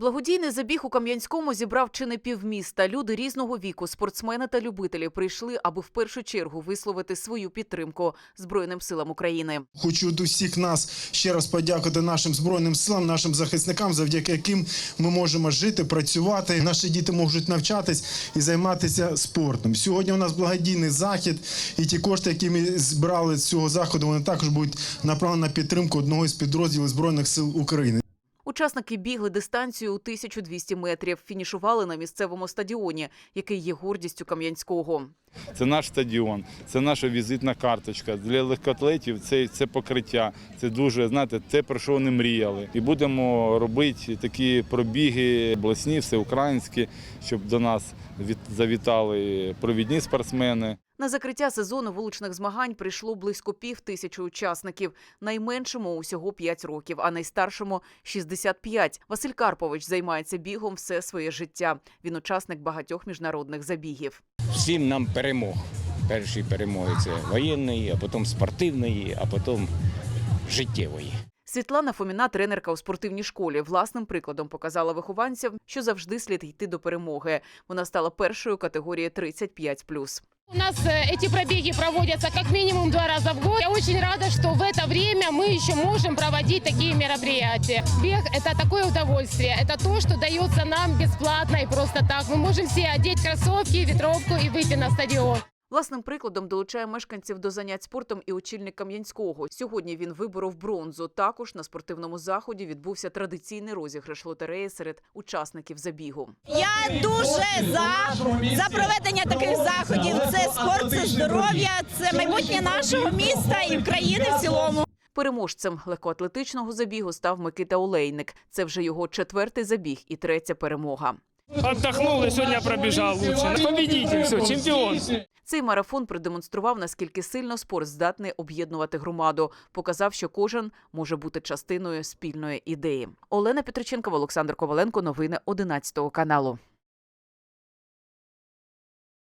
Благодійний забіг у Кам'янському зібрав чи не півміста. Люди різного віку, спортсмени та любителі прийшли, аби в першу чергу висловити свою підтримку Збройним силам України. Хочу від усіх нас ще раз подякувати нашим збройним силам, нашим захисникам, завдяки яким ми можемо жити, працювати. Наші діти можуть навчатись і займатися спортом. Сьогодні у нас благодійний захід, і ті кошти, які ми збирали з цього заходу, вони також будуть направлені на підтримку одного із підрозділів збройних сил України. Учасники бігли дистанцію у 1200 метрів. Фінішували на місцевому стадіоні, який є гордістю Кам'янського. Це наш стадіон, це наша візитна карточка. Для легкоатлетів це, це покриття. Це дуже знаєте, те про що вони мріяли. І будемо робити такі пробіги обласні, всеукраїнські, щоб до нас завітали провідні спортсмени. На закриття сезону вуличних змагань прийшло близько пів тисячі учасників. Найменшому усього 5 років, а найстаршому 65. Василь Карпович займається бігом все своє життя. Він учасник багатьох міжнародних забігів. всім нам перемог. Перші перемоги це воєнної, а потім спортивної, а потім життєвої. Світлана Фоміна, тренерка у спортивній школі, власним прикладом показала вихованцям, що завжди слід йти до перемоги. Вона стала першою категорії 35+. У нас э, эти пробеги проводятся как минимум два раза в год. Я очень рада, что в это время мы еще можем проводить такие мероприятия. Бег – это такое удовольствие. Это то, что дается нам бесплатно и просто так. Мы можем все одеть кроссовки, ветровку и выйти на стадион. Власним прикладом долучає мешканців до занять спортом і очільник Кам'янського. Сьогодні він виборов бронзу. Також на спортивному заході відбувся традиційний розіграш лотереї серед учасників забігу. Я дуже за, за проведення таких заходів. Це спорт, це здоров'я, це майбутнє нашого міста і країни в цілому. Переможцем легкоатлетичного забігу став Микита Олейник. Це вже його четвертий забіг і третя перемога. Отдохнул и сегодня пробежал лучше. Победитель, все, чемпион. Цей марафон продемонстрував, наскільки сильно спорт здатний об'єднувати громаду. Показав, що кожен може бути частиною спільної ідеї. Олена Петриченкова, Олександр Коваленко. Новини 11 каналу.